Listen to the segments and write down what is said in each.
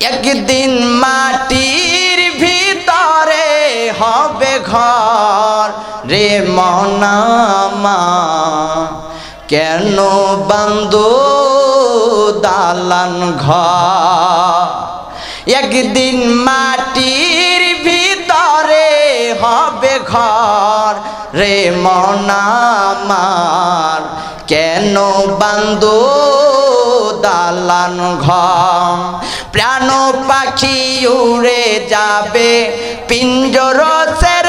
একদিন মাটির ভিতরে হবে ঘর রে মনামা কেন বন্ধু দালান ঘর? একদিন মাটির ভিতরে হবে ঘর রে মনামার কেন বান্দো দালান ঘর প্রাণ পাখি উড়ে যাবে। পিঞ্জর সেরে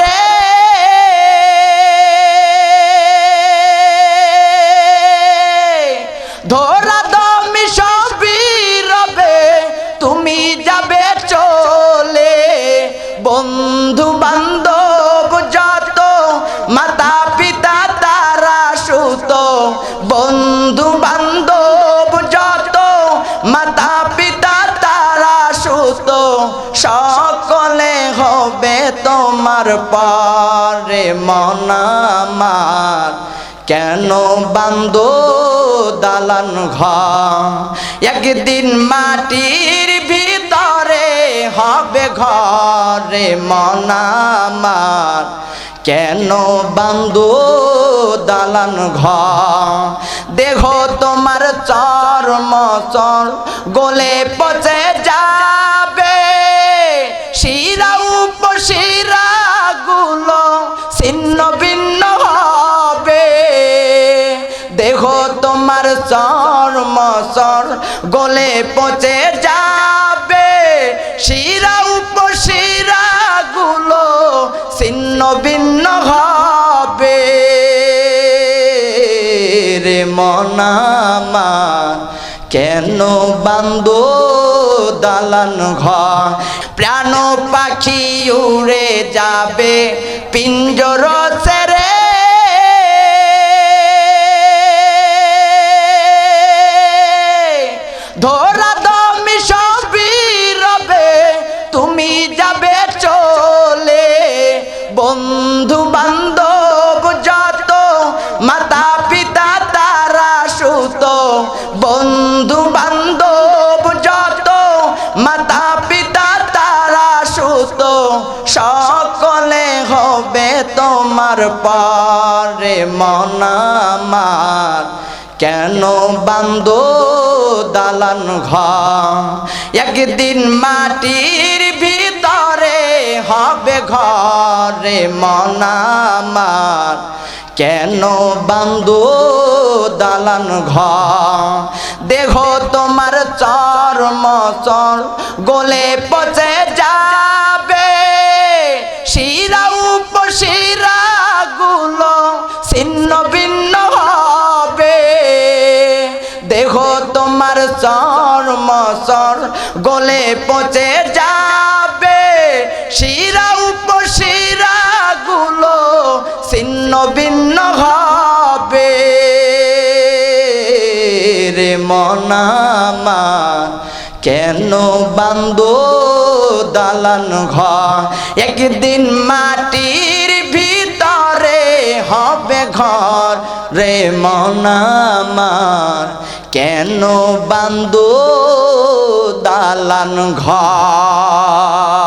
তোমার পরে মনামার কেন বান্দো দালান ঘর? একদিন মাটির ভিতরে হবে ঘরে মনামার কেন বান্দো দালান ঘর? দেহ তোমার চর, গোলে পচে যাবে। শিরা উপশিরা তোমার চর্ম চর গলে পচে যাবে। শিরা উপশিরা গুলো ছিন্ন ভিন্ন হবে। রে মনামা কেন বান্দো দালান ঘর? প্রাণ পাখি উড়ে যাবে, পিঞ্জর সেরে বন্ধু বান্ধব যত মাতা পিতা তারা সুত। বন্ধু বান্ধব যত মাতা পিতা তারা সুত। সকলে হবে তোমার পরে মনামার কেন বান্দো দালান ঘর? একদিন মাটির ভিতরে হবে ঘরে মনামার কেন বান্দো দালান ঘর? দেহ তোমার চর্ম চর, গোলে পচে যাবে। শিরা উপশিরা গুলো ছিন্ন ভিন্ন হবে। দেহ তোমার চর্ম চর, গোলে পচে যাবে ভিন্ন হবে রে মনামা কেন বান্দো দালান ঘর? একদিন মাটির ভিতরে হবে ঘর রে মনামার কেন বান্দো দালান ঘর?